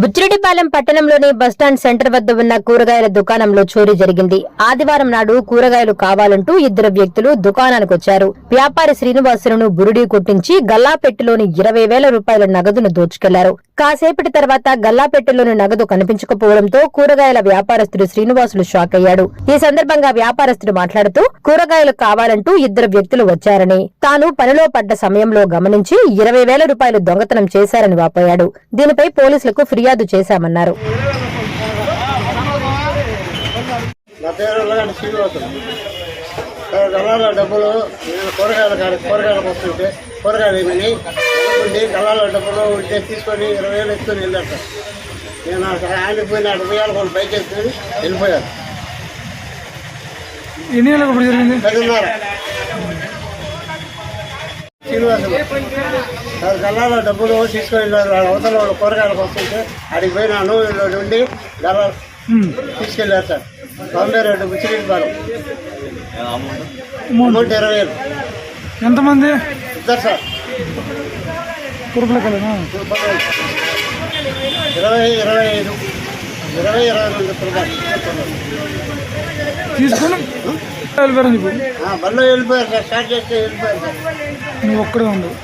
బుచ్చిరెడ్డిపాలెం పట్టణంలోని bus stand centre వద్ద ఉన్న కూరగాయల దుకాణంలో చోరీ జరిగింది. ఆదివారం నాడు కూరగాయలు కావాలంటూ ఇద్దరు వ్యక్తులు దుకాణానికి వచ్చారు. వ్యాపారి శ్రీనివాసులను బురుడీ కొట్టించి గల్లాపెట్టులోని ఇరవై వేల రూపాయల నగదును దోచుకెళ్ళారు. కాసేపటి తర్వాత గల్లాపెట్టెలోని నగదు కనిపించకపోవడంతో కూరగాయల వ్యాపారస్తుడు శ్రీనివాసులు షాక్ అయ్యాడు. ఈ సందర్భంగా వ్యాపారస్తుడు మాట్లాడుతూ కూరగాయలు కావాలంటూ ఇద్దరు వ్యక్తులు వచ్చారని తాను పనిలో పడ్డ సమయంలో గమనించి ఇరవై వేల రూపాయలు దొంగతనం చేశారని వాపోయాడు. దీనిపై పోలీసులకు ఫిర్యాదు చేశామన్నారు. డబ్బులు కూరగాయల వస్తుంటే కూరగాయలు ఏమని ఉండి గల్లాల డబ్బులు ఉంటే తీసుకొని ఇరవై వేలు ఎత్తుకొని వెళ్ళాను సార్. నేను అక్కడ పోయిన అటు పోయాలి వాళ్ళు బైక్ ఎత్తుకొని వెళ్ళిపోయాను ఎన్ని నెలలకు ఇప్పుడు జరిగింది? పదిన్నర. శ్రీనివాసులు సార్ గల్లాల డబ్బులు తీసుకొని వెళ్ళారు. వాళ్ళ అవతల వాళ్ళు కూరగాయలకు వస్తుంటే అడిగి పోయినాను వీళ్ళు ఉండి గల్లా. తీసుకెళ్ళారు సార్. బాంబే రోడ్డు ముచ్చిరెడ్డిపాలెం మూడు. అమౌంట్ ఇరవై వేలు. ఎంతమంది? ఇద్దరు సార్. కురుకుల కలనా ఇరవై ఇరవై ఐదు. ఇరవై ఇరవై రెండు తీసుకొని వెళ్ళిపోయారు నీకు? వెళ్ళిపోయారు సార్ స్టార్ట్ చేస్తే వెళ్ళిపోయారు. నువ్వు ఒక్కడే ఉండవు